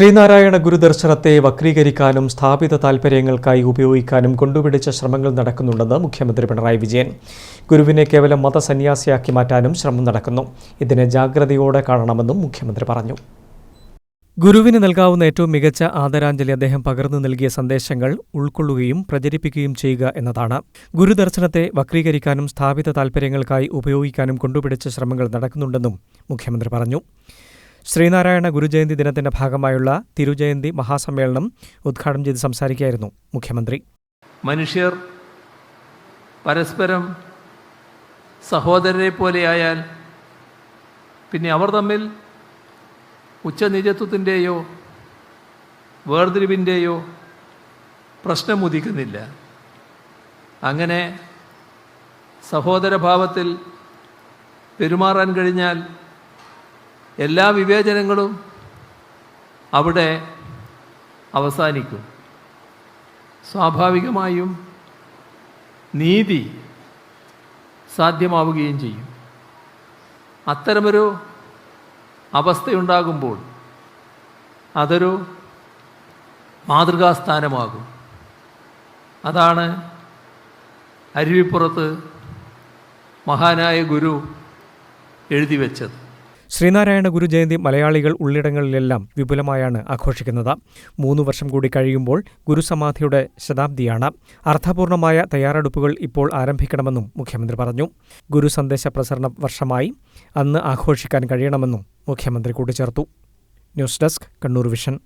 ശ്രീനാരായണ ഗുരുദർശനത്തെ വക്രീകരിക്കാനും സ്ഥാപിത താൽപ്പര്യങ്ങൾക്കായി ഉപയോഗിക്കാനും കൊണ്ടുപിടിച്ച ശ്രമങ്ങൾ നടക്കുന്നുണ്ടെന്ന് മുഖ്യമന്ത്രി പിണറായി വിജയൻ. ഗുരുവിനെ കേവലം മതസന്യാസിയാക്കി മാറ്റാനും ശ്രമം നടക്കുന്നു. ഇതിനെ ജാഗ്രതയോടെ കാണണമെന്നും മുഖ്യമന്ത്രി പറഞ്ഞു. ഗുരുവിന് നൽകാവുന്ന ഏറ്റവും മികച്ച ആദരാഞ്ജലി അദ്ദേഹം പകർന്നു നൽകിയ സന്ദേശങ്ങൾ ഉൾക്കൊള്ളുകയും പ്രചരിപ്പിക്കുകയും ചെയ്യുക എന്നതാണ്. ഗുരുദർശനത്തെ വക്രീകരിക്കാനും സ്ഥാപിത താൽപ്പര്യങ്ങൾക്കായി ഉപയോഗിക്കാനും കൊണ്ടുപിടിച്ച ശ്രമങ്ങൾ നടക്കുന്നുണ്ടെന്നും മുഖ്യമന്ത്രി പറഞ്ഞു. ശ്രീനാരായണ ഗുരുജയന്തി ദിനത്തിന്റെ ഭാഗമായുള്ള തിരുജയന്തി മഹാസമ്മേളനം ഉദ്ഘാടനം ചെയ്ത് സംസാരിക്കുകയായിരുന്നു മുഖ്യമന്ത്രി. മനുഷ്യർ പരസ്പരം സഹോദരരെ പോലെയായാൽ പിന്നെ അവർ തമ്മിൽ ഉച്ചനിജത്വത്തിന്റെയോ വേർതിരിവിന്റെയോ പ്രശ്നം ഉദിക്കുന്നില്ല അങ്ങനെ സഹോദരഭാവത്തിൽ പെരുമാറാൻ കഴിഞ്ഞാൽ എല്ലാ വിവേചനങ്ങളും അവിടെ അവസാനിക്കും. സ്വാഭാവികമായും നീതി സാധ്യമാവുകയും ചെയ്യും. അത്തരമൊരു അവസ്ഥയുണ്ടാകുമ്പോൾ അതൊരു മാതൃകാസ്ഥാനമാകും. അതാണ് അരുവിപ്പുറത്ത് മഹാനായ ഗുരു എഴുതി വച്ചത്. ശ്രീനാരായണ ഗുരുജയന്തി മലയാളികൾ ഉള്ളിടങ്ങളിലെല്ലാം വിപുലമായാണ് ആഘോഷിക്കുന്നത്. മൂന്ന് വർഷം കൂടി കഴിയുമ്പോൾ ഗുരുസമാധിയുടെ ശതാബ്ദിയാണ്. അർത്ഥപൂർണമായ തയ്യാറെടുപ്പുകൾ ഇപ്പോൾ ആരംഭിക്കണമെന്നും മുഖ്യമന്ത്രി പറഞ്ഞു. ഗുരു സന്ദേശ പ്രസരണ വർഷമായി അന്ന് ആഘോഷിക്കാൻ കഴിയണമെന്നും മുഖ്യമന്ത്രി കൂട്ടിച്ചേർത്തു. News desk Kannur vision.